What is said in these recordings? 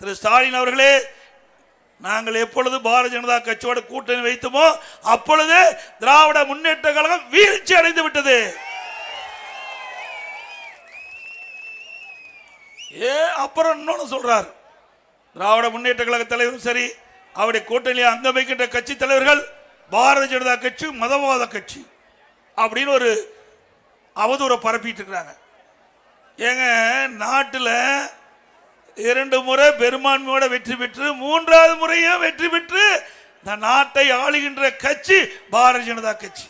திரு ஸ்டாலின் அவர்களே நாங்கள் எப்பொழுது பாரதிய ஜனதா கட்சியோட கூட்டணி வைத்தோமோ அப்பொழுது திராவிட முன்னேற்ற கழகம் வீழ்ச்சி அடைந்து விட்டது. ஏ அப்புறம் இன்னொன்று சொல்றார். திராவிட முன்னேற்ற கழக தலைவரும் சரி அவருடைய கூட்டணியில் அங்கம் வைக்கின்ற கட்சி தலைவர்கள் பாரதிய ஜனதா கட்சி மதவாத கட்சி அப்படின்னு ஒரு அவதூறை பரப்பிட்டு இருக்கிறாங்க. ஏங்க நாட்டில் இரண்டு முறை பெரும்பான்மையோட வெற்றி பெற்று மூன்றாவது முறையும் வெற்றி பெற்று இந்த நாட்டை ஆளுகின்ற கட்சி பாரதிய ஜனதா கட்சி.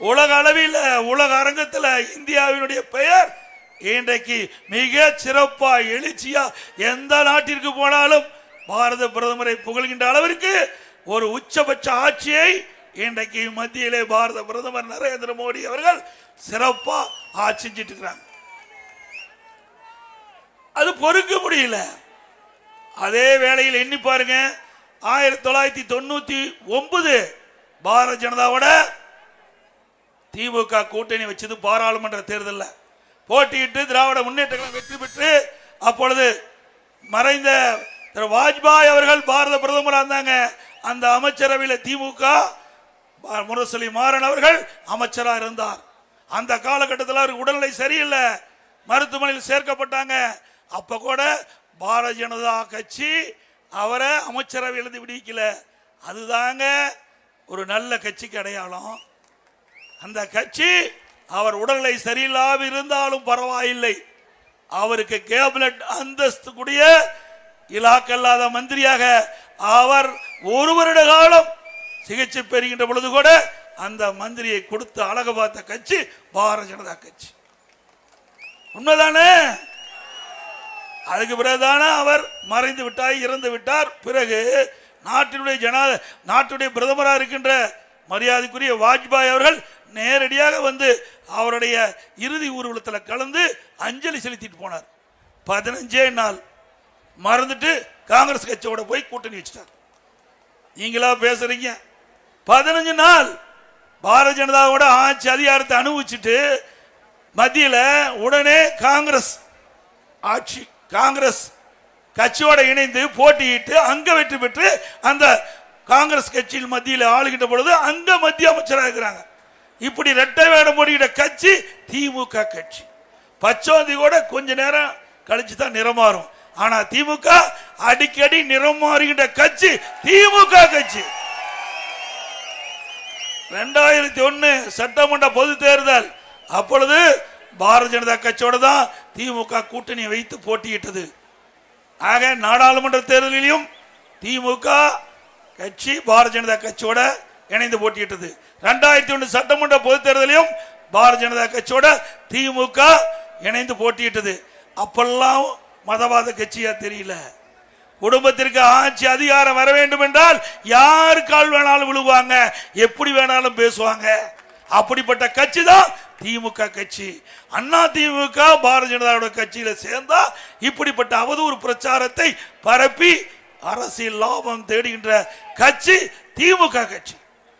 உலக அளவில் உலக அரங்கத்தில் இந்தியாவினுடைய பெயர் இன்றைக்கு மிக சிறப்பா எழுச்சியா எந்த நாட்டிற்கு போனாலும் பாரத பிரதமரை புகழ்கின்ற அளவிற்கு ஒரு உச்சபட்ச ஆட்சியை இன்றைக்கு மத்தியிலே பாரத பிரதமர் நரேந்திர மோடி அவர்கள் சிறப்பா ஆட்சி செஞ்சிட்டு இருக்கிறாங்க. அது பொறுக்க முடியல. அதே வேளையில் எண்ணி பாருங்க. ஆயிரத்தி தொள்ளாயிரத்தி தொண்ணூத்தி ஒன்பது பாரத ஜனதாவோட திமுக கூட்டணி வச்சது பாராளுமன்ற தேர்தலில். போட்டியிட்டு திராவிட முன்னேற்ற வெற்றி பெற்று அப்பொழுது மறைந்த திரு வாஜ்பாய் அவர்கள் பாரத பிரதமராக இருந்தாங்க. அந்த அமைச்சரவையில் திமுக முரசொலி மாறன் அவர்கள் அமைச்சராக இருந்தார். அந்த காலகட்டத்தில் அவருக்கு உடல்நிலை சரியில்லை. மருத்துவமனையில் சேர்க்கப்பட்டாங்க. அப்போ கூட பாரதிய ஜனதா கட்சி அவரை அமைச்சரவை எழுதி விடுவிக்கல. அதுதாங்க ஒரு நல்ல கட்சிக்கு அடையாளம். அந்த கட்சி அவர் உடல்நிலை சரியில்லாமல் இருந்தாலும் பரவாயில்லை. அவருக்கு கேபினட் அந்தஸ்து கூடிய இலாக்கல்லாத மந்திரியாக அவர் ஒரு வருட காலம் சிகிச்சை பெறுகின்ற பொழுது கூட அந்த மந்திரியை கொடுத்து அழகு பார்த்த கட்சி பாரதிய ஜனதா கட்சி. உண்மைதானே? அதுக்கு பிறகுதானே அவர் மறைந்து விட்டார் இறந்து விட்டார். பிறகு நாட்டினுடைய ஜனா நாட்டுடைய பிரதமராக இருக்கின்ற மரியாதைக்குரிய வாஜ்பாய் அவர்கள் நேரடியாக வந்து அவருடைய இறுதி ஊர்வலத்தில் கலந்து அஞ்சலி செலுத்திட்டு போனார். பதினஞ்சே நாள் மறந்துட்டு காங்கிரஸ் கட்சியோட போய் கூட்டணி வச்சிட்டார். நீங்களா பேசுறீங்க? பதினஞ்சு நாள் பாரதிய ஜனதாவோட ஆட்சி அதிகாரத்தை அனுபவிச்சுட்டு மத்தியில் உடனே காங்கிரஸ் ஆட்சி. காங்கிரஸ் கட்சியோட இணைந்து போட்டியிட்டு அங்க வெற்றி பெற்று அந்த காங்கிரஸ் கட்சியில் மத்தியில் ஆளுகின்ற பொழுது அங்க மத்திய அமைச்சராக இருக்கிறாங்க இப்படி ரெட்டை வேடம் போடுகிற கட்சி திமுக கட்சி. பச்சோந்தி கூட கொஞ்ச நேரம் கழிச்சு தான் நிறம் மாறும் ஆனா திமுக அடிக்கடி நிறம் மாறுகின்ற கட்சி திமுக கட்சி. ரெண்டாயிரத்தி ஒன்னு சட்டமன்ற பொது தேர்தல். அப்பொழுது பாரதிய ஜனதா கட்சியோட தான் திமுக கூட்டணி வைத்து போட்டியிட்டது. ஆக நாடாளுமன்ற தேர்தலிலும் திமுக கட்சி பாரதிய ஜனதா கட்சியோட இணைந்து போட்டியிட்டது. ரெண்டாயிரத்தி ஒன்று சட்டமன்ற பொது தேர்தலையும் பாரதிய ஜனதா கட்சியோட திமுக இணைந்து போட்டியிட்டது. அப்பெல்லாம் மதவாத கட்சியா தெரியல. குடும்பத்திற்கு ஆட்சி அதிகாரம் வர வேண்டும் என்றால் யார் கால் வேணாலும் விழுவாங்க எப்படி வேணாலும் பேசுவாங்க. அப்படிப்பட்ட கட்சி தான் திமுக கட்சி அண்ணா திமுக பாரதிய ஜனதாவோட கட்சியில சேர்ந்தா இப்படிப்பட்ட அவதூறு பிரச்சாரத்தை பரப்பி அரசியல் லாபம் தேடுகின்ற கட்சி திமுக கட்சி.